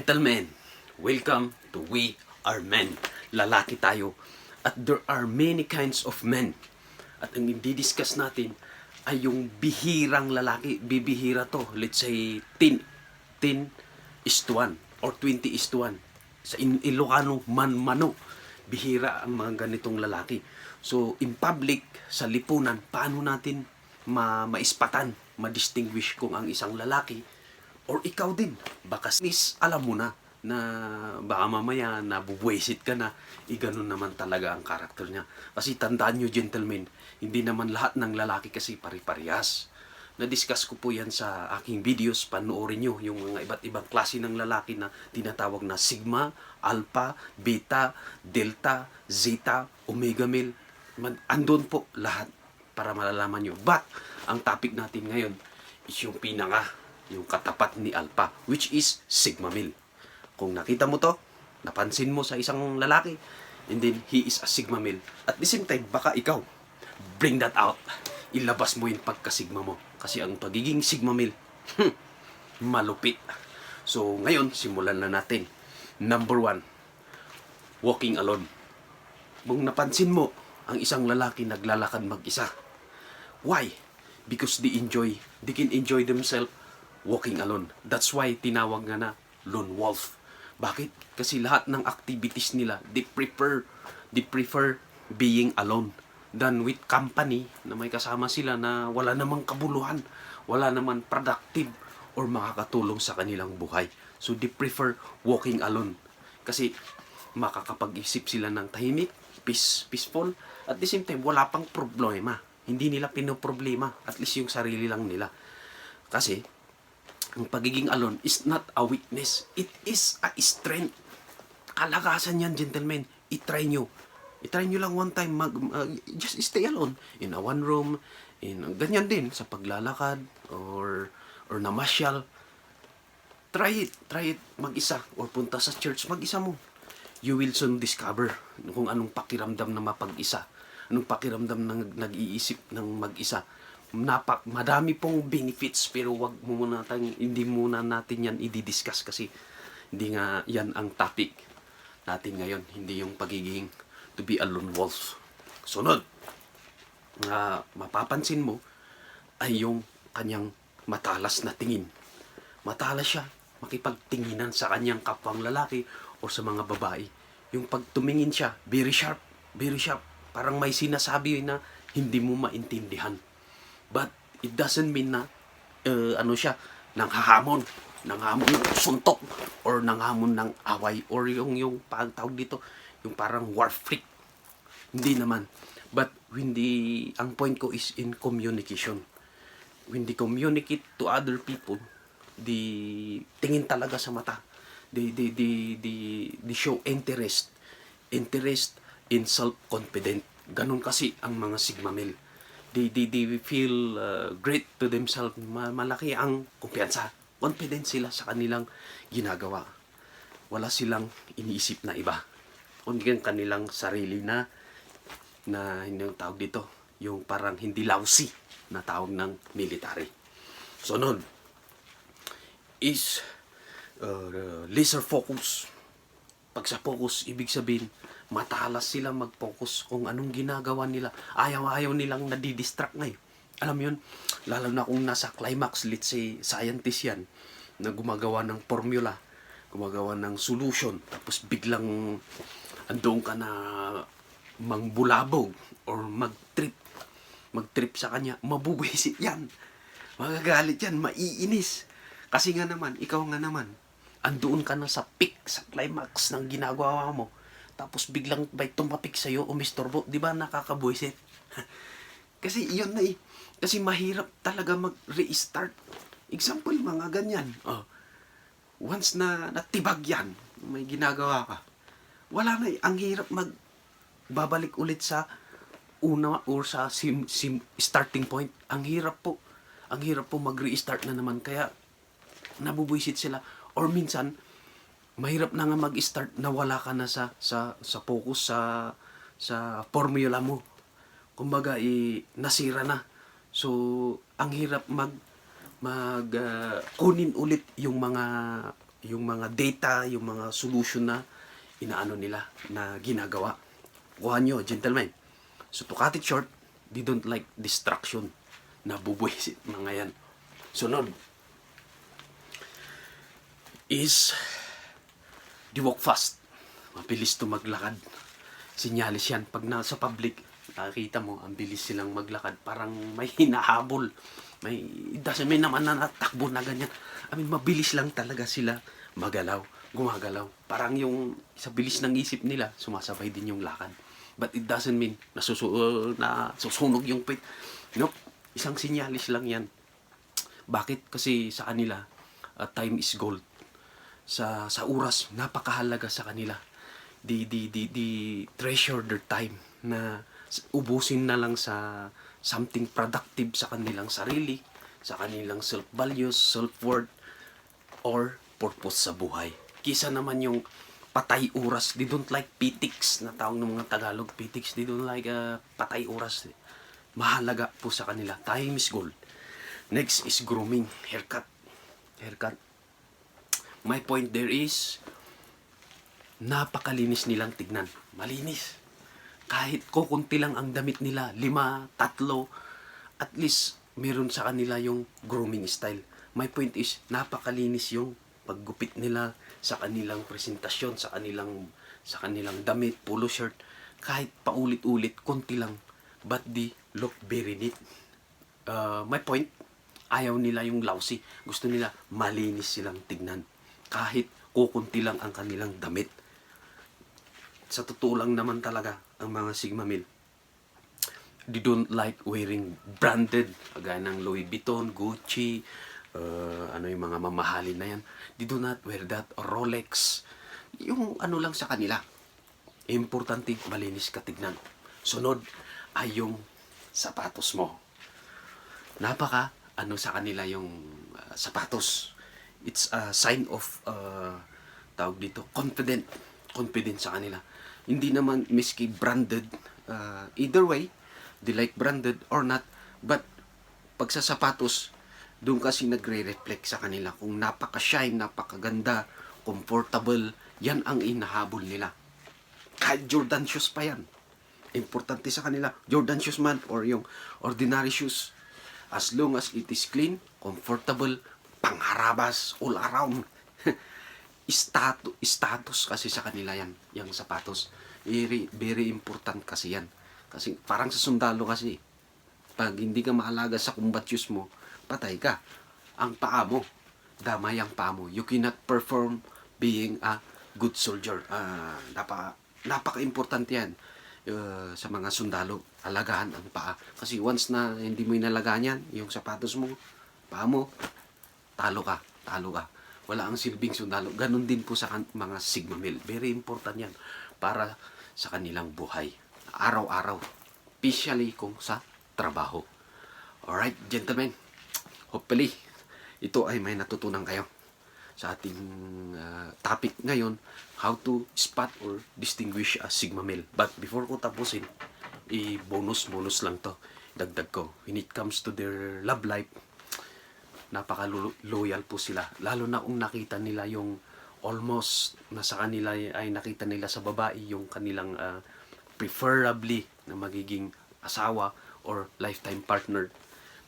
Gentlemen, welcome to We Are Men. Lalaki tayo. At there are many kinds of men. At ang i-discuss natin ay yung bihirang lalaki. Bibihira to. Let's say 10, 10 is to 1 or 20 is to 1. Sa Ilocano, man-mano. Bihira ang mga ganitong lalaki. So, in public, sa lipunan, paano natin ma maispatan, ma-distinguish kung ang isang lalaki or ikaw din. Baka sis, alam mo na na baka mamaya nabubuwesit ka na, eh ganun naman talaga ang karakter niya. Kasi tandaan nyo gentlemen, hindi naman lahat ng lalaki kasi pari-parehas. Na-discuss ko po yan sa aking videos, panoorin nyo yung mga iba't ibang klase ng lalaki na tinatawag na Sigma, Alpha, Beta, Delta, Zeta, Omega Male. Man, andun po lahat para malalaman nyo. But, ang topic natin ngayon is yung pinaka, yung katapat ni Alpha, which is Sigma Male. Kung nakita mo to, napansin mo sa isang lalaki, and then he is a Sigma Male. At the same time, baka ikaw, bring that out. Ilabas mo yung pagka-Sigma mo. Kasi ang pagiging Sigma Male, hmm, malupit. So, ngayon, simulan na natin. Number one, walking alone. Kung napansin mo, ang isang lalaki naglalakad mag-isa. Why? Because they enjoy, they can enjoy themselves walking alone. That's why tinawag nga na lone wolf. Bakit? Kasi lahat ng activities nila, they prefer, they prefer being alone than with company na may kasama sila na wala namang kabuluhan, wala naman productive or makakatulong sa kanilang buhay. So they prefer walking alone. Kasi makakapag-isip sila ng tahimik, peace, peaceful, at the same time, wala pang problema. Hindi nila pinoproblema, at least yung sarili lang nila. Kasi, ang pagiging alone is not a weakness. It is a strength. Kalakasan yan, gentlemen. I-try nyo. I-try nyo lang one time. Mag, mag- just stay alone. In a one room. In, ganyan din sa paglalakad or or namasyal. Try it. Try it mag-isa. Or punta sa church mag-isa mo. You will soon discover kung anong pakiramdam na mapag-isa. Anong pakiramdam ng nag-iisip ng mag-isa napak madami pong benefits pero wag muna tayong, hindi muna natin yan i-discuss kasi hindi nga yan ang topic natin ngayon hindi yung pagiging to be a lone wolf. Sunod na mapapansin mo ay yung kanyang matalas na tingin. Matalas siya makipagtinginan sa kanyang kapwang lalaki o sa mga babae. Yung pagtumingin siya very sharp very sharp. Parang may sinasabi na hindi mo maintindihan But it doesn't mean na uh, ano siya, nanghahamon, nanghamon ng suntok or nanghamon ng away or yung yung pagtawag dito, yung parang war freak. Hindi naman. But hindi ang point ko is in communication. When they communicate to other people, di tingin talaga sa mata. They, they, they, they, they show interest. Interest in self-confident. Ganun kasi ang mga Sigma male they, they, they feel uh, great to themselves. Ma- malaki ang kumpiyansa. Confident sila sa kanilang ginagawa. Wala silang iniisip na iba. Kundi ang kanilang sarili na na hindi yung tawag dito, yung parang hindi lousy na tawag ng military. Sunod is uh, laser focus. Pag sa focus, ibig sabihin, matalas sila mag-focus kung anong ginagawa nila. Ayaw-ayaw nilang nadidistract ngayon. Alam mo yun, lalo na kung nasa climax, let's say, scientist yan, na gumagawa ng formula, gumagawa ng solution, tapos biglang andoon ka na mangbulabog or mag-trip, mag-trip sa kanya, mabubuisit yan. Magagalit yan, maiinis. Kasi nga naman, ikaw nga naman, andoon ka na sa peak, sa climax ng ginagawa mo, tapos biglang may tumapik sa'yo o mistorbo, di ba nakakabuisit? Kasi yun na eh. Kasi mahirap talaga mag-restart. Example, mga ganyan. Oh. Once na natibag yan, may ginagawa ka, wala na eh. Ang hirap mag babalik ulit sa una or sa sim, sim, starting point. Ang hirap po. Ang hirap po mag-restart na naman. Kaya nabubuisit sila. Or minsan, mahirap na nga mag-start na wala ka na sa sa sa focus sa sa formula mo. Kumbaga i nasira na. So ang hirap mag mag uh, kunin ulit yung mga yung mga data, yung mga solution na inaano nila na ginagawa. Kuha nyo, gentlemen. So to cut it short, they don't like distraction na bubuisit mga yan. Sunod is di walk fast. Mabilis to maglakad. Sinyalis yan. Pag nasa public, nakikita mo, ang bilis silang maglakad. Parang may hinahabol. May, doesn't mean naman na natakbo na ganyan. I mean, mabilis lang talaga sila magalaw, gumagalaw. Parang yung sa bilis ng isip nila, sumasabay din yung lakad. But it doesn't mean nasusu na susunog yung pit. Nope. Isang sinyalis lang yan. Bakit? Kasi sa kanila, uh, time is gold. Sa sa oras, napakahalaga sa kanila. Di di di di treasure their time na ubusin na lang sa something productive sa kanilang sarili, sa kanilang self-values, self-worth, or purpose sa buhay. Kisa naman yung patay oras. They don't like pitiks na tawag ng mga Tagalog. Pitiks, they don't like uh, patay oras. Mahalaga po sa kanila. Time is gold. Next is grooming. Haircut. Haircut. My point there is, napakalinis nilang tignan. Malinis. Kahit kukunti lang ang damit nila, lima, tatlo, at least meron sa kanila yung grooming style. My point is, napakalinis yung paggupit nila sa kanilang presentasyon, sa kanilang sa kanilang damit, polo shirt, kahit paulit-ulit, konti lang, but they look very neat. Uh, my point, ayaw nila yung lousy. Gusto nila malinis silang tignan. Kahit kukunti lang ang kanilang damit. Sa totoo lang naman talaga, ang mga Sigma Mil, they don't like wearing branded, kagaya ng Louis Vuitton, Gucci, uh, ano yung mga mamahalin na yan. They do not wear that, Rolex. Yung ano lang sa kanila. Importante, malinis ka tignan. Sunod ay yung sapatos mo. Napaka ano sa kanila yung uh, sapatos. It's a sign of uh, tawag dito, confident. Confident sa kanila. Hindi naman miski branded. Uh, either way, they like branded or not. But pag sa sapatos, doon kasi nagre-reflect sa kanila kung napaka-shine, napakaganda, comfortable, yan ang inahabol nila. Kahit Jordan shoes pa yan. Importante sa kanila, Jordan shoes man or yung ordinary shoes. As long as it is clean, comfortable, pangharabas, all around. status, status kasi sa kanila yan, yung sapatos. Very, very important kasi yan. Kasi parang sa sundalo kasi, pag hindi ka maalaga sa combat shoes mo, patay ka. Ang paa mo, damay ang paa mo. You cannot perform being a good soldier. Ah, napaka, napaka-importante yan uh, sa mga sundalo. Alagaan ang paa. Kasi once na hindi mo inalagaan yan, yung sapatos mo, paa mo, talo ka, talo ka. Wala ang silbing sundalo. Ganon din po sa mga Sigma Mil. Very important yan para sa kanilang buhay. Araw-araw. Especially kung sa trabaho. Alright, gentlemen. Hopefully, ito ay may natutunan kayo sa ating uh, topic ngayon, how to spot or distinguish a Sigma male. But before ko tapusin, i-bonus-bonus lang to. Dagdag ko. When it comes to their love life, napaka-loyal po sila. Lalo na kung nakita nila yung almost nasa kanila ay nakita nila sa babae yung kanilang uh, preferably na magiging asawa or lifetime partner.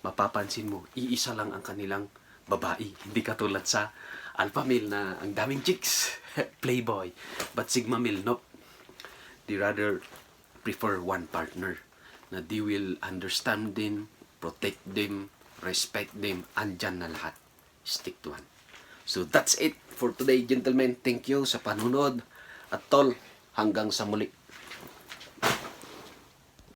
Mapapansin mo, iisa lang ang kanilang babae. Hindi katulad sa alpha male na ang daming chicks, playboy. But sigma male, nope. They rather prefer one partner na they will understand them, protect them, respect them, andyan na lahat. Stick to one. So that's it for today, gentlemen. Thank you sa panunod. At tol, hanggang sa muli.